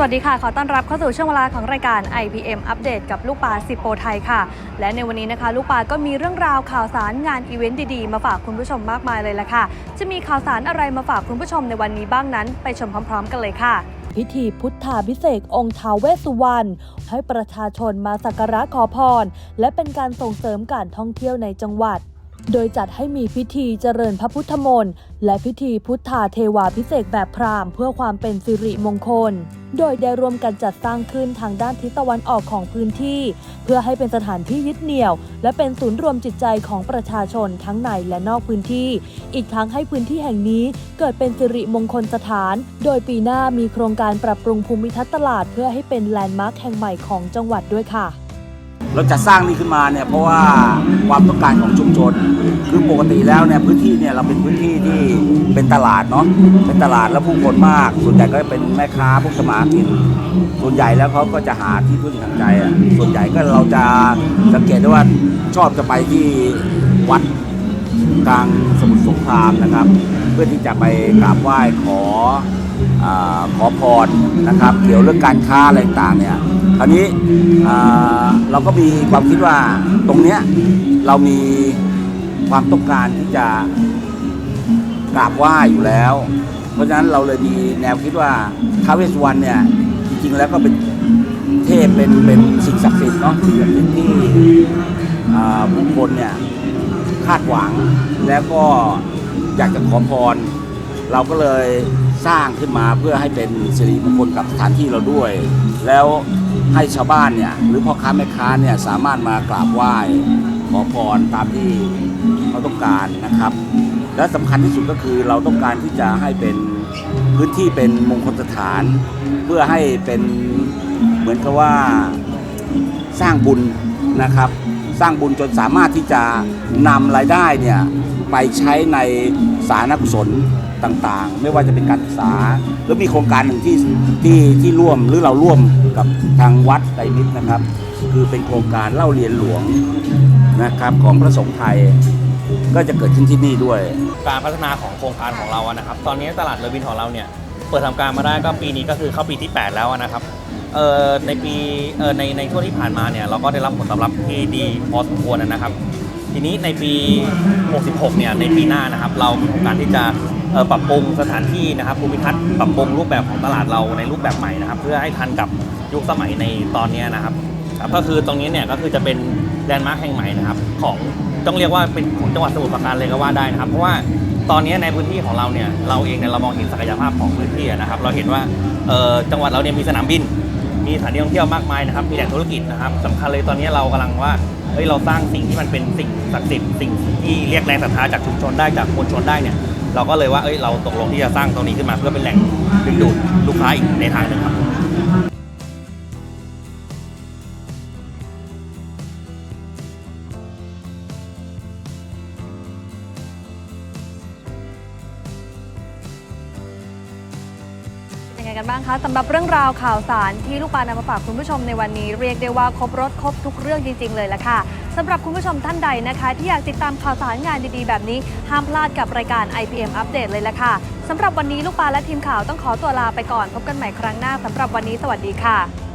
สวัสดีค่ะ ขอต้อนรับเข้าสู่ช่วงเวลาของรายการ IPM อัปเดตกับลูกปลาสิบโปรไทยค่ะ และในวันนี้นะคะ ลูกปลาก็มีเรื่องราวข่าวสารงานอีเวนต์ดีๆ มาฝากคุณผู้ชมมากมายเลยละค่ะ จะมีข่าวสารอะไรมาฝากคุณผู้ชมในวันนี้บ้างนั้น ไปชมพร้อมๆ กันเลยค่ะพิธีพุทธาพิเศษองค์ท้าวเวสสุวรรณให้ประชาชนมาสักการะขอพร และเป็นการส่งเสริมการท่องเที่ยวในจังหวัด โดยจัดให้มีพิธีเจริญพระพุทธมนต์และพิธีพุทธาเทวาพิเศษแบบพราหมณ์เพื่อความเป็นสิริมงคล โดยได้รวมกันจัดสร้างขึ้นทางด้านทิศตะวันออกของพื้นที่ เพื่อให้เป็นสถานที่ยึดเหนี่ยว และเป็นศูนย์รวมจิตใจของประชาชนทั้งในและนอกพื้นที่ อีกทั้งให้พื้นที่แห่งนี้เกิดเป็นสิริมงคลสถาน โดยปีหน้ามีโครงการปรับปรุงภูมิทัศน์ตลาด เพื่อให้เป็นแลนด์มาร์คแห่งใหม่ของจังหวัดด้วยค่ะ เราจะสร้างนี่ขึ้นมาเนี่ยเพราะว่าความต้องการของชุมชน คือปกติแล้วเนี่ยพื้นที่เนี่ยเราเป็นพื้นที่ที่เป็นตลาดเนาะเป็นตลาดแล้วผู้คนมาก ส่วนใหญ่ก็เป็นแม่ค้าพวกสมากิน ส่วนใหญ่แล้วเขาก็จะหาที่พึ่งทางใจอะส่วนใหญ่ก็เราจะสังเกตได้ว่าชอบจะไปที่วัดกลางสมุทรสงครามนะครับ เพื่อที่จะไปกราบไหว้ขอ ขอพรนะครับ เกี่ยวเรื่องการค้าอะไรต่างเนี่ยคราวนี้เราก็มีความคิดว่าตรงเนี้ยเรามีความต้องการที่จะกราบไหว้อยู่แล้ว เพราะฉะนั้นเราเลยมีแนวคิดว่าท้าวเวสสุวรรณเนี่ยจริงๆแล้วก็เป็นเทพเป็นเป็นสิ่งศักดิ์สิทธิ์เนาะสิ่งศักดิ์สิทธิ์ที่อ่าผู้คนเนี่ยคาดหวังแล้วก็อยากจะขอพร เราก็เลย สร้างขึ้นมาเพื่อให้เป็นสิริมงคลกับสถานที่เราด้วย แล้วให้ชาวบ้านเนี่ยหรือพ่อค้าแม่ค้าเนี่ยสามารถมากราบไหว้ขอพรตามที่เขาต้องการนะครับ และสำคัญที่สุดก็คือเราต้องการที่จะให้เป็นพื้นที่เป็นมงคลสถาน เพื่อให้เป็นเหมือนกับว่าสร้างบุญนะครับ สร้างบุญจนสามารถที่จะนำรายได้เนี่ยไปใช้ในสาธารณกุศล ต่างๆ ไม่ว่าจะเป็นการศึกษาหรือมีโครงการหนึ่งที่ที่ที่ร่วมหรือเราร่วมกับทางวัดไตรมิตรนะครับ คือเป็นโครงการเล่าเรียนหลวงนะครับของพระสงฆ์ไทยก็จะเกิดขึ้นที่นี่ด้วย การพัฒนาของโครงการของเราอะนะครับ ตอนนี้ตลาดเรือบินของเราเนี่ยเปิดทำการมาได้ก็ปีนี้ก็คือเข้าปีที่ 8 แล้วนะครับเอ่อในปีเอ่อในในช่วงที่ผ่านมาเนี่ยเราก็ได้รับผลตอบรับที่ดีพอสมควรนะครับ ทีนี้ในปี 66 เนี่ยในปีหน้านะครับ เรามีโครงการที่จะ ปรับปรุงสถานที่นะครับภูมิทัศน์ปรับปรุงรูปแบบของตลาดเราในรูปแบบใหม่นะครับ เพื่อให้ทันกับยุคสมัยในตอนนี้นะครับครับก็คือตรงนี้เนี่ยก็คือจะเป็นแลนด์มาร์คแห่งใหม่นะครับ ของต้องเรียกว่าเป็นของจังหวัดสมุทรปราการเลยก็ว่าได้นะครับ เพราะว่าตอนนี้ในพื้นที่ของเราเนี่ยเราเองเนี่ยเรามองเห็นศักยภาพของพื้นที่นะครับ เราเห็นว่าจังหวัดเราเนี่ยมีสนามบิน มีสถานที่ท่องเที่ยวมากมายนะครับ มีแหล่งธุรกิจนะครับสำคัญเลยตอนนี้เรากำลังว่าเฮ้ยเราสร้างสิ่งที่มันเป็นสิ่งศักดิ์สิทธิ์สิ่งที่เรียกแรงศรัทธาจากชุมชนได้จากมวลชนได้เนี่ย เราก็เลยว่าเอ้ยเราตกลงที่จะสร้างตรงนี้ขึ้นมาเพื่อเป็นแหล่งดึงดูดลูกค้าอีกในทางหนึ่งครับ ไงกันบ้างคะสำหรับเรื่องราวข่าวสารที่ลูกปลานำมาฝากคุณผู้ชมในวันนี้ เรียกได้ว่าครบรถครบทุกเรื่องจริง ๆ เลยละค่ะสำหรับคุณผู้ชมท่านใดนะคะ ที่อยากติดตามข่าวสารงานดีๆ แบบนี้ ห้ามพลาดกับรายการ IPM อัปเดตเลยละค่ะสำหรับวันนี้ลูกปลาและทีมข่าวต้องขอตัวลาไปก่อน พบกันใหม่ครั้งหน้าสำหรับวันนี้สวัสดีค่ะ